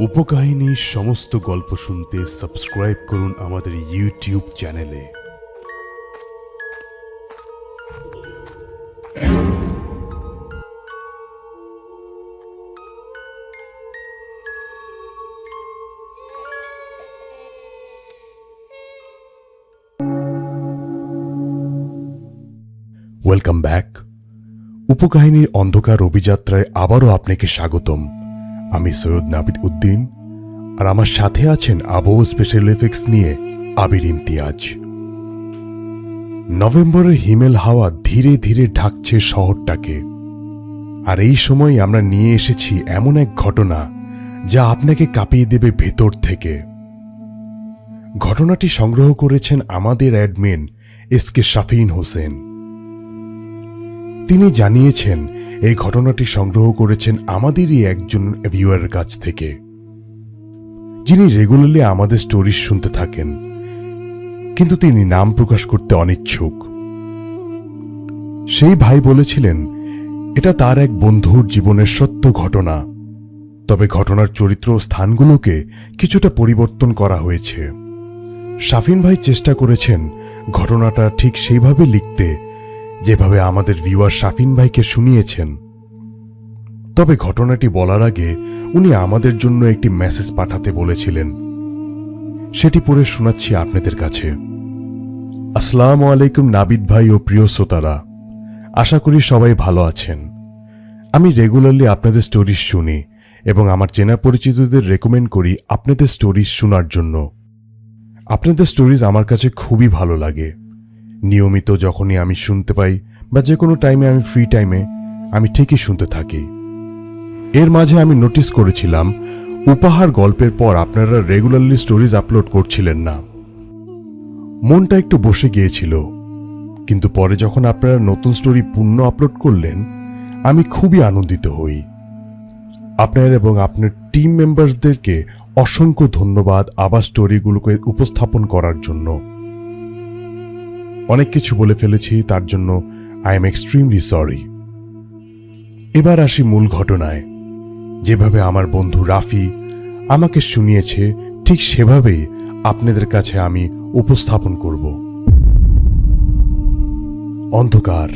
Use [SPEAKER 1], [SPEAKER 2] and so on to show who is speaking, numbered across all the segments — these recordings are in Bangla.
[SPEAKER 1] উপকাহিনীর সমস্ত গল্প শুনতে সাবস্ক্রাইব করুন আমাদের ইউটিউব চ্যানেলে ওয়েলকাম ব্যাক উপকাহিনীর অন্ধকার অভিযাত্রায় আবারও আপনাকে স্বাগতম। আমি সৈয়দ নাবিদ উদ্দিন, আর আমার সাথে আছেন আবহ স্পেশাল এফেক্টস নিয়ে আবির ইমতিয়াজ। নভেম্বরের হিমেল হাওয়া ধীরে ধীরে ঢাকছে শহরটাকে। আর এই সময় আমরা নিয়ে এসেছি এমন এক ঘটনা যা আপনাকে কাঁপিয়ে দেবে ভেতর থেকে। ঘটনাটি সংগ্রহ করেছেন আমাদের admin S K Shafin Hossain. তিনি জানিয়েছেন, এই ঘটনাটি সংগ্রহ করেছেন আমাদেরই একজন ভিউয়ারের কাছ থেকে। যিনি রেগুলারলি আমাদের স্টোরি শুনতে থাকেন, কিন্তু তিনি নাম প্রকাশ করতে অনিচ্ছুক। সেই ভাই বলেছিলেন, এটা তার এক বন্ধুর জীবনের সত্য ঘটনা। তবে ঘটনার চরিত্র স্থানগুলোকে কিছুটা পরিবর্তন করা হয়েছে। শাফিন ভাই চেষ্টা করেছেন ঘটনাটা ঠিক সেইভাবে লিখতে যেভাবে আমাদের ভিউয়ার শাফিন ভাইকে শুনিয়েছেন। তবে ঘটনাটি বলার আগে উনি আমাদের জন্য একটি মেসেজ পাঠাতে বলেছিলেন। সেটি পড়ে শোনাচ্ছি আপনাদের কাছে। আসসালামু আলাইকুম নাবিদ ভাই ও প্রিয় শ্রোতারা। আশা করি সবাই ভালো আছেন। আমি রেগুলারলি আপনাদের স্টোরিজ শুনি এবং আমার চেনা পরিচিতদের রেকমেন্ড করি আপনাদের স্টোরিজ শোনার জন্য। আপনাদের স্টোরিজ আমার কাছে খুবই ভালো লাগে। নিয়মিত যখনই আমি শুনতে পাই বা যে কোনো টাইমে আমি ফ্রি টাইমে আমি ঠিকই শুনতে থাকি। এর মাঝে আমি নোটিস করেছিলাম, উপহার গল্পের পর আপনারা রেগুলারলি স্টোরিজ আপলোড করছিলেন না। মনটা একটু বসে গিয়েছিল। কিন্তু পরে যখন আপনারা নতুন স্টোরি পূর্ণ আপলোড করলেন, আমি খুবই আনন্দিত হই। আপনার এবং আপনার টিম মেম্বারসদেরকে অসংখ্য ধন্যবাদ আবার স্টোরিগুলোকে উপস্থাপন করার জন্য। অনেক কিছু বলে ফেলেছি, তার জন্য আই এম এক্সট্রিমলি সরি এবার আসি মূল ঘটনায়। যেভাবে আমার বন্ধু রাফি আমাকে শুনিয়েছে, ঠিক সেভাবেই আপনাদের কাছে আমি উপস্থাপন করব। অন্ধকার।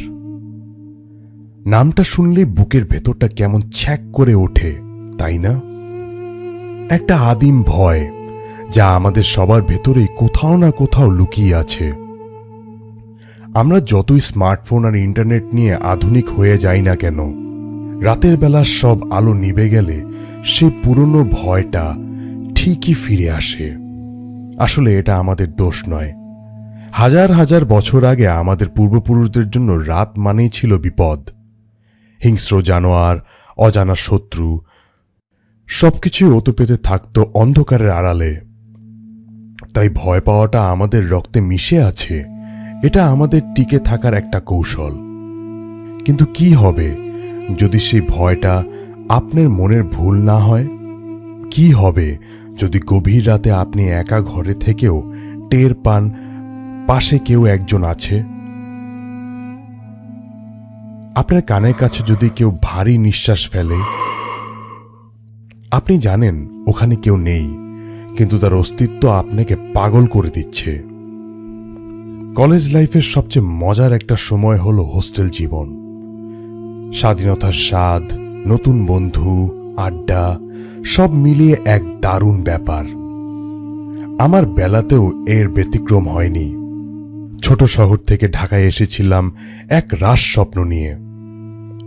[SPEAKER 1] নামটা শুনলে বুকের ভেতরটা কেমন ছ্যাক করে ওঠে, তাই না? একটা আদিম ভয়, যা আমাদের সবার ভেতরে কোথাও না কোথাও লুকিয়ে আছে। আমরা যতই স্মার্টফোন আর ইন্টারনেট নিয়ে আধুনিক হয়ে যাই না কেন, রাতের বেলা সব আলো নিভে গেলে সে পুরনো ভয়টা ঠিকই ফিরে আসে। আসলে এটা আমাদের দোষ নয়। হাজার হাজার বছর আগে আমাদের পূর্বপুরুষদের জন্য রাত মানেই ছিল বিপদ। হিংস্র জানোয়ার, অজানা শত্রু সবকিছুই ওতো পেতে থাকত অন্ধকারের আড়ালে। তাই ভয় পাওয়াটা আমাদের রক্তে মিশে আছে। এটা আমাদের টিকে থাকার একটা কৌশল। কিন্তু কি হবে যদি সেই ভয়টা আপনার মনের ভুল না হয়? কি হবে যদি গভীর রাতে আপনি একা ঘরে থেকেও টের পান, পাশে কেউ একজন আছে? আপনার কানের কাছে যদি কেউ ভারী নিঃশ্বাস ফেলে, আপনি জানেন ওখানে কেউ নেই, কিন্তু তার অস্তিত্ব আপনাকে পাগল করে দিচ্ছে। কলেজ লাইফের সবচেয়ে মজার একটা সময় হলো হোস্টেল জীবন। স্বাধীনতার স্বাদ, নতুন বন্ধু, আড্ডা, সব মিলিয়ে এক দারুণ ব্যাপার। আমার বেলাতেও এর ব্যতিক্রম হয়নি। ছোট শহর থেকে ঢাকায় এসেছিলাম এক রাস স্বপ্ন নিয়ে।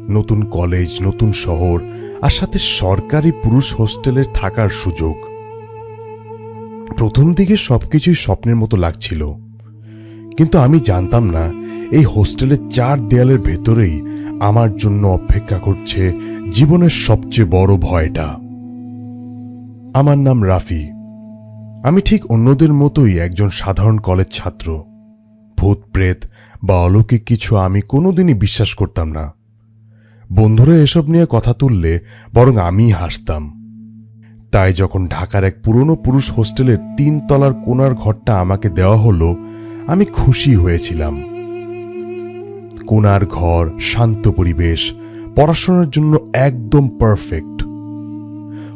[SPEAKER 1] নতুন কলেজ, নতুন শহর, আর সাথে সরকারি পুরুষ হোস্টেলের থাকার সুযোগ। প্রথম দিকে সবকিছুই স্বপ্নের মতো লাগছিল। কিন্তু আমি জানতাম না, এই হোস্টেলের চার দেয়ালের ভেতরেই আমার জন্য অপেক্ষা করছে জীবনের সবচেয়ে বড় ভয়টা। আমার নাম রাফি। আমি ঠিক অন্যদের মতোই একজন সাধারণ কলেজ ছাত্র। ভূত, প্রেত বা অলৌকিক কিছু আমি কোনোদিনই বিশ্বাস করতাম না। বন্ধুরা এসব নিয়ে কথা তুললে বরং আমিই হাসতাম। তাই যখন ঢাকার এক পুরনো পুরুষ হোস্টেলের তিন তলার কোনার ঘরটা আমাকে দেওয়া হলো আমি খুশি হয়েছিলাম। কোনার ঘর, শান্ত পরিবেশ, পড়াশোনার জন্য একদম পারফেক্ট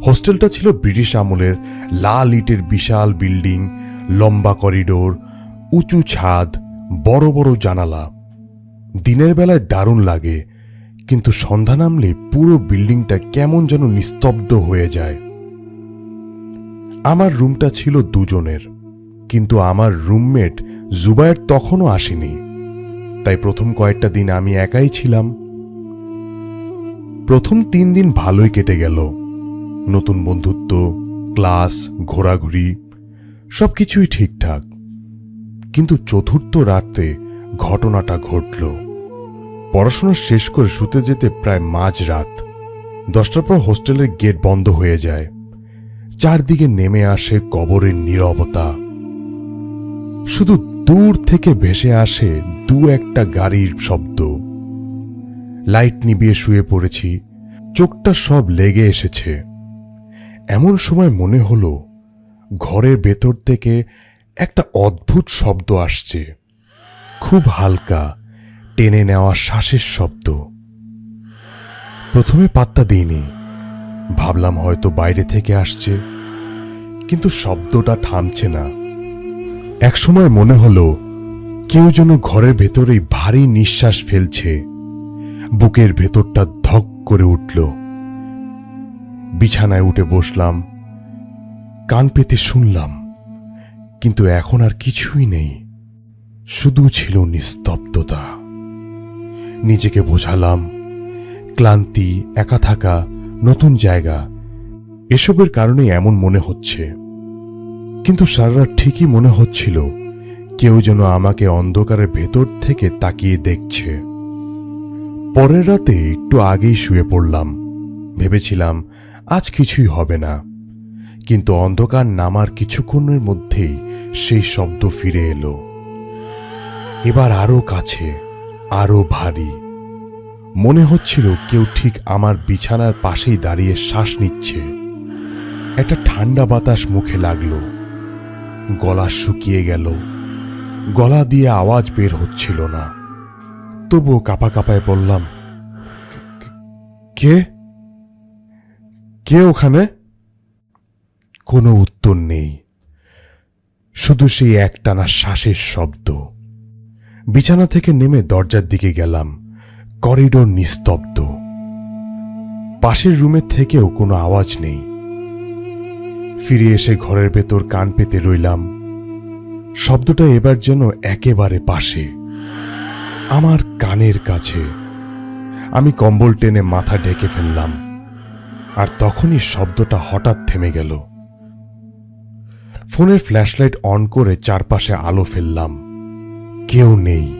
[SPEAKER 1] হোস্টেলটা ছিল ব্রিটিশ আমলের লাল ইটের বিশাল বিল্ডিং, লম্বা করিডোর, উঁচু ছাদ, বড় বড় জানালা। দিনের বেলায় দারুণ লাগে, কিন্তু সন্ধ্যা নামলে পুরো বিল্ডিংটা কেমন যেন নিস্তব্ধ হয়ে যায়। আমার রুমটা ছিল দুজনের, কিন্তু আমার রুমমেট জুবায়ের তখনও আসেনি। তাই প্রথম কয়েকটা দিন আমি একাই ছিলাম। প্রথম তিন দিন ভালোই কেটে গেল। নতুন বন্ধুত্ব, ক্লাস, ঘোরাঘুরি, সবকিছুই ঠিকঠাক। কিন্তু চতুর্থ রাতে ঘটনাটা ঘটল। পড়াশোনা শেষ করে শুতে যেতে প্রায় মাঝ রাত দশটার পর হোস্টেলের গেট বন্ধ হয়ে যায়। চারদিকে নেমে আসে কবরের নীরবতা। শুধু দূর থেকে ভেসে আসে দু একটা গাড়ির শব্দ। লাইট নিভিয়ে শুয়ে পড়েছি, চোখটা সব লেগে এসেছে। এমন সময় মনে হলো, ঘরের ভেতর থেকে একটা অদ্ভুত শব্দ আসছে। খুব হালকা, টেনে নেওয়া শ্বাসের শব্দ। প্রথমে পাত্তা দিইনি। ভাবলাম হয়তো বাইরে থেকে আসছে, কিন্তু শব্দটা থামছে না। একসময় মনে হলো, কেউ যেন ঘরের ভেতরেই ভারী নিঃশ্বাস ফেলছে। বুকের ভেতরটা ধক করে উঠল। বিছানায় উঠে বসলাম। কান পেতে শুনলাম, কিন্তু এখন আর কিছুই নেই। শুধু ছিল নিস্তব্ধতা। নিজেকে বোঝালাম, ক্লান্তি, একা থাকা, নতুন জায়গা, এসবের কারণে এমন মনে হচ্ছে। কিন্তু সারা ঠিকই মনে হচ্ছিল, কেউ যেন আমাকে অন্ধকারের ভেতর থেকে তাকিয়ে দেখছে। পরের রাতে একটু আগেই শুয়ে পড়লাম। ভেবেছিলাম, আজ কিছুই হবে না। কিন্তু অন্ধকার নামার কিছুক্ষণের মধ্যেই সেই শব্দ ফিরে এলো। এবার আরও কাছে, আরও ভারী। মনে হচ্ছিল কেউ ঠিক আমার বিছানার পাশেই দাঁড়িয়ে শ্বাস নিচ্ছে। একটা ঠান্ডা বাতাস মুখে লাগল। গলা শুকিয়ে গেল। গলা দিয়ে আওয়াজ বের হচ্ছিল না। তবুও কাপা কাপায় বললাম, কে? কে ওখানে? কোনো উত্তর নেই। শুধু সেই একটানা শ্বাসের শব্দ। বিছানা থেকে নেমে দরজার দিকে গেলাম। করিডোর নিস্তব্ধ। পাশের রুমের থেকেও কোনো আওয়াজ নেই। ফিরে এসে ঘরের ভেতর কান পেতে রইলাম। শব্দটা এবার যেন একেবারে পাশে। আমার কানের কাছে। আমি কম্বল টেনে মাথা ঢেকে ফেললাম। আর তখনই শব্দটা হঠাৎ থেমে গেল। ফোনের ফ্ল্যাশলাইট অন করে চারপাশে আলো ফেললাম। কেউ নেই।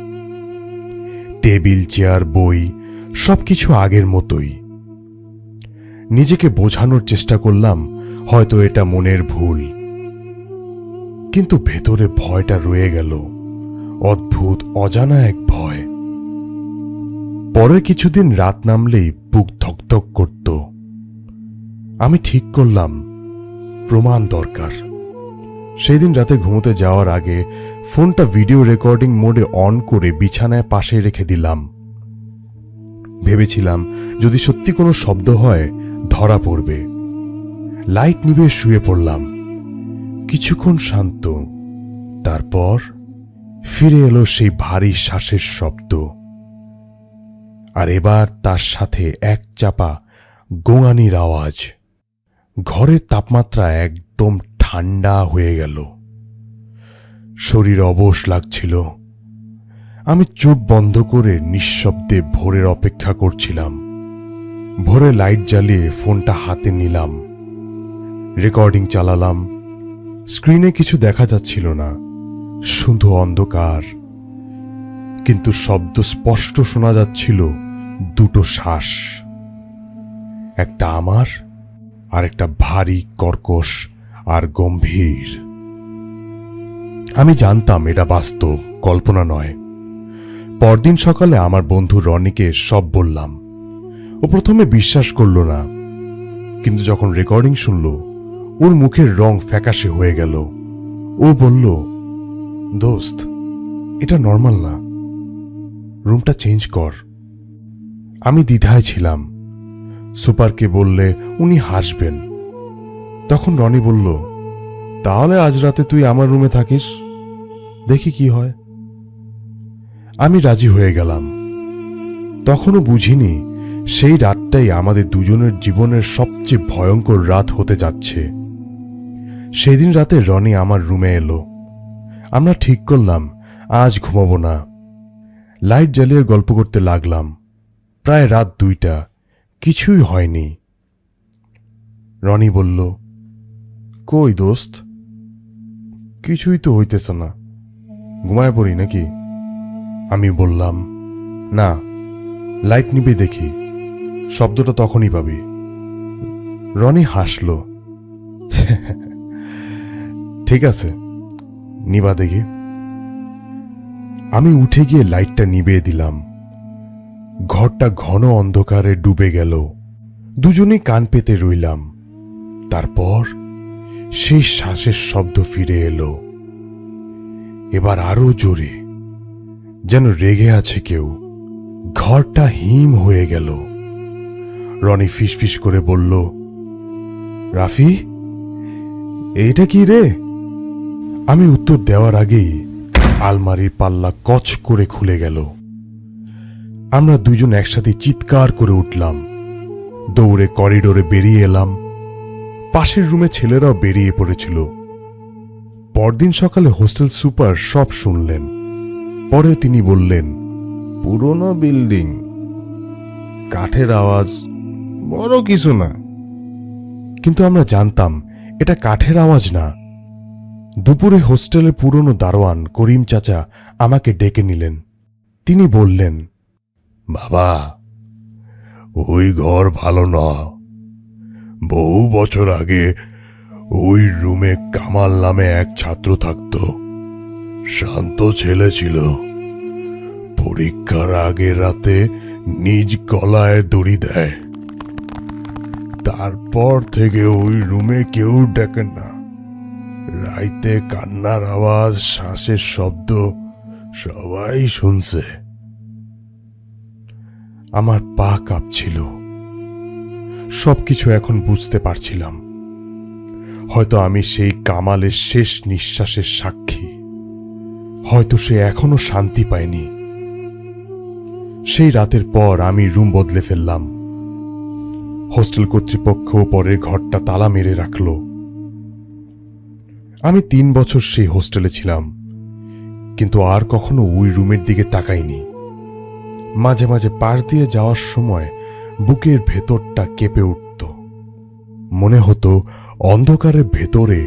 [SPEAKER 1] টেবিল, চেয়ার, বই, সবকিছু আগের মতোই। নিজেকে বোঝানোর চেষ্টা করলাম। হয়তো এটা মনের ভুল। কিন্তু ভেতরে ভয়টা রয়ে গেল। অদ্ভুত, অজানা এক ভয়। পরের কিছুদিন রাত নামলেই বুক ধকধক করত। আমি ঠিক করলাম, প্রমাণ দরকার। সেই দিন রাতে ঘুমোতে যাওয়ার আগে ফোনটা ভিডিও রেকর্ডিং মোডে অন করে বিছানায় পাশে রেখে দিলাম। ভেবেছিলাম, যদি সত্যি কোনো শব্দ হয়, ধরা পড়বে। লাইট নিভে শুয়ে পড়লাম। কিছুক্ষণ শান্ত, তারপর ফিরে এলো সেই ভারী শ্বাসের শব্দ। আর এবার তার সাথে এক চাপা গোঙানির আওয়াজ। ঘরের তাপমাত্রা একদম ঠান্ডা হয়ে গেল। শরীর অবশ লাগছিল। আমি চোখ বন্ধ করে নিঃশব্দে ভোরের অপেক্ষা করছিলাম। ভোরে লাইট জ্বালিয়ে ফোনটা হাতে নিলাম। রেকর্ডিং চালালাম। স্ক্রিনে কিছু দেখা যাচ্ছিল না। শুধু অন্ধকার। কিন্তু শব্দ স্পষ্ট শোনা যাচ্ছিল দুটো শ্বাস। একটা আমার, আর একটা ভারী, কর্কশ আর গম্ভীর। আমি জানতাম এটা বাস্তব, কল্পনা নয়। পরদিন সকালে আমার বন্ধু রনিকে সব বললাম। ও প্রথমে বিশ্বাস করল না। কিন্তু যখন রেকর্ডিং শুনল ওর মুখের রং ফ্যাকাশে হয়ে গেল। ও বলল, দোস্ত, এটা নর্মাল না। রুমটা চেঞ্জ কর। আমি দ্বিধায় ছিলাম। সুপারকে বললে, উনি হাসবেন। তখন রনি বলল, তাহলে আজ রাতে তুই আমার রুমে থাকিস? দেখি কি হয়। আমি রাজি হয়ে গেলাম। তখনও বুঝিনি, সেই রাতটাই আমাদের দুজনের জীবনের সবচেয়ে ভয়ঙ্কর রাত হতে যাচ্ছে। সেদিন রাতে রনি আমার রুমে এলো। আমরা ঠিক করলাম, আজ ঘুমাবো না। লাইট জ্বালিয়ে গল্প করতে লাগলাম। প্রায় রাত দুইটা, কিছুই হয়নি। রনি বলল, কই দোস্ত? কিছুই তো হইতেছে না। ঘুমায় পড়ি নাকি? আমি বললাম, না, লাইট নিবে দেখি। শব্দটা তখনই পাবি। রনি হাসল ঠিক আছে, নিবা দেখি। আমি উঠে গিয়ে লাইটটা নিভিয়ে দিলাম। ঘরটা ঘন অন্ধকারে ডুবে গেল। দুজনেই কান পেতে রইলাম। তারপর সেই শ্বাসের শব্দ ফিরে এলো। এবার আরও জোরে, যেন রেগে আছে কেউ। ঘরটা হিম হয়ে গেল। রনি ফিসফিস করে বলল, রাফি এইটা কি রে? আমি উত্তর দেওয়ার আগেই আলমারির পাল্লা কচ করে খুলে গেল। আমরা দুজন একসাথে চিৎকার করে উঠলাম। দৌড়ে করিডোরে বেরিয়ে এলাম। পাশের রুমে ছেলেরাও বেরিয়ে পড়েছিল। পরদিন সকালে হোস্টেল সুপার সব শুনলেন। পরে তিনি বললেন পুরনো বিল্ডিং। কাঠের আওয়াজ বড় কিছু না। কিন্তু আমরা জানতাম এটা কাঠের আওয়াজ না। দুপুরে হোস্টেলে পুরনো দারোয়ান করিম চাচা আমাকে ডেকে নিলেন। তিনি বললেন, বাবা, ওই ঘর ভালো না। বহু বছর আগে ওই রুমে কামাল নামে এক ছাত্র থাকত। শান্ত ছেলে ছিল। পরীক্ষার আগের রাতে নিজ গলায় দড়ি দেয়। তারপর থেকে ওই রুমে কেউ ডেকে না। রাইতে কান্নার আওয়াজ, শ্বাসের শব্দ, সবাই শুনছে। আমার পা কাঁপছিল। সবকিছু এখন বুঝতে পারছিলাম। হয়তো আমি সেই কামালের শেষ নিঃশ্বাসের সাক্ষী। হয়তো সে এখনও শান্তি পায়নি। সেই রাতের পর আমি রুম বদলে ফেললাম। হোস্টেল কর্তৃপক্ষ পরে ঘরটা তালা মেরে রাখল। আমি তিন বছর সেই হোস্টেলে ছিলাম, কিন্তু আর কখনো ওই রুমের দিকে তাকাইনি। মাঝে মাঝে পাশ দিয়ে যাওয়ার সময় বুকের ভেতরটা কেঁপে উঠত। মনে হতো অন্ধকারের ভেতরে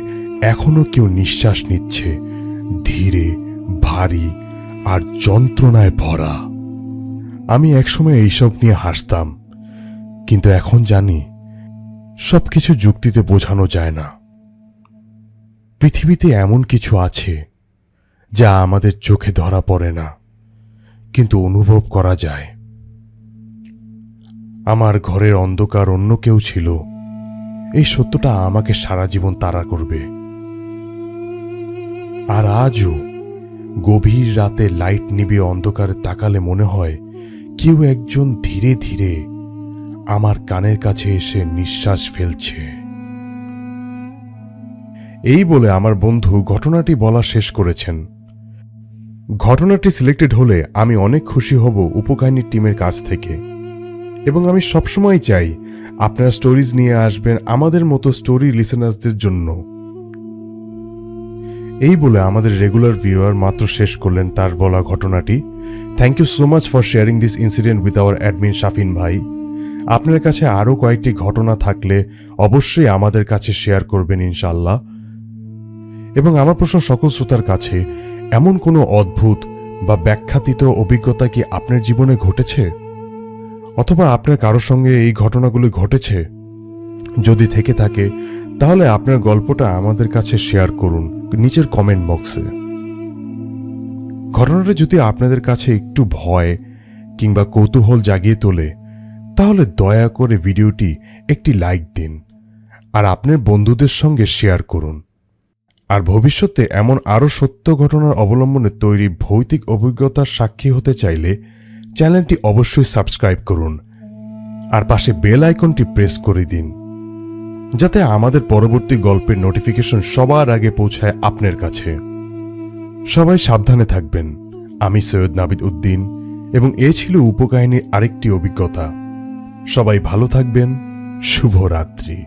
[SPEAKER 1] এখনও কেউ নিঃশ্বাস নিচ্ছে, ধীরে, ভারী আর যন্ত্রণায় ভরা। আমি একসময় এইসব নিয়ে হাসতাম, কিন্তু এখন জানি সবকিছু যুক্তিতে বোঝানো যায় না। পৃথিবীতে এমন কিছু আছে যা আমাদের চোখে ধরা পড়ে না, কিন্তু অনুভব করা যায়। আমার ঘরের অন্ধকার অন্য কেউ ছিল। এই সত্যটা আমাকে সারা জীবন তাড়া করবে। আর আজও গভীর রাতে লাইট নিবে অন্ধকারে তাকালে মনে হয় কেউ একজন ধীরে ধীরে আমার কানের কাছে এসে নিঃশ্বাস ফেলছে। এই বলে আমার বন্ধু ঘটনাটি বলা শেষ করেছেন। ঘটনাটি সিলেক্টেড হলে আমি অনেক খুশি হব উপকাহিনীর টিমের কাছ থেকে। এবং আমি সবসময় চাই আপনারা স্টোরিজ নিয়ে আসবেন আমাদের মতো স্টোরি লিসেনার্সদের জন্য। এই বলে আমাদের রেগুলার ভিউয়ার মাত্র শেষ করলেন তার বলা ঘটনাটি। Thank you so much for sharing this incident with our admin Shafin ভাই। আপনার কাছে আরও কয়েকটি ঘটনা থাকলে অবশ্যই আমাদের কাছে শেয়ার করবেন ইনশাল্লাহ এবং আমার প্রশ্ন সকল শ্রোতার কাছে, এমন কোনো অদ্ভুত বা ব্যাখ্যাতীত অভিজ্ঞতা কি আপনার জীবনে ঘটেছে? অথবা আপনার কারোর সঙ্গে এই ঘটনাগুলো ঘটেছে? যদি থেকে থাকে, তাহলে আপনার গল্পটা আমাদের কাছে শেয়ার করুন নিচের কমেন্ট বক্সে ঘটনাটা যদি আপনাদের কাছে একটু ভয় কিংবা কৌতূহল জাগিয়ে তোলে, তাহলে দয়া করে ভিডিওটি একটি লাইক দিন আর আপনার বন্ধুদের সঙ্গে শেয়ার করুন। আর ভবিষ্যতে এমন আরও সত্য ঘটনার অবলম্বনে তৈরি ভৌতিক অভিজ্ঞতার সাক্ষী হতে চাইলে চ্যানেলটি অবশ্যই সাবস্ক্রাইব করুন। আর পাশে বেল আইকনটি প্রেস করে দিন, যাতে আমাদের পরবর্তী গল্পের নোটিফিকেশন সবার আগে পৌঁছায় আপনার কাছে। সবাই সাবধানে থাকবেন। আমি সৈয়দ নাবিদ উদ্দিন, এবং এ ছিল উপকাহিনীর আরেকটি অভিজ্ঞতা। সবাই ভালো থাকবেন। শুভরাত্রি।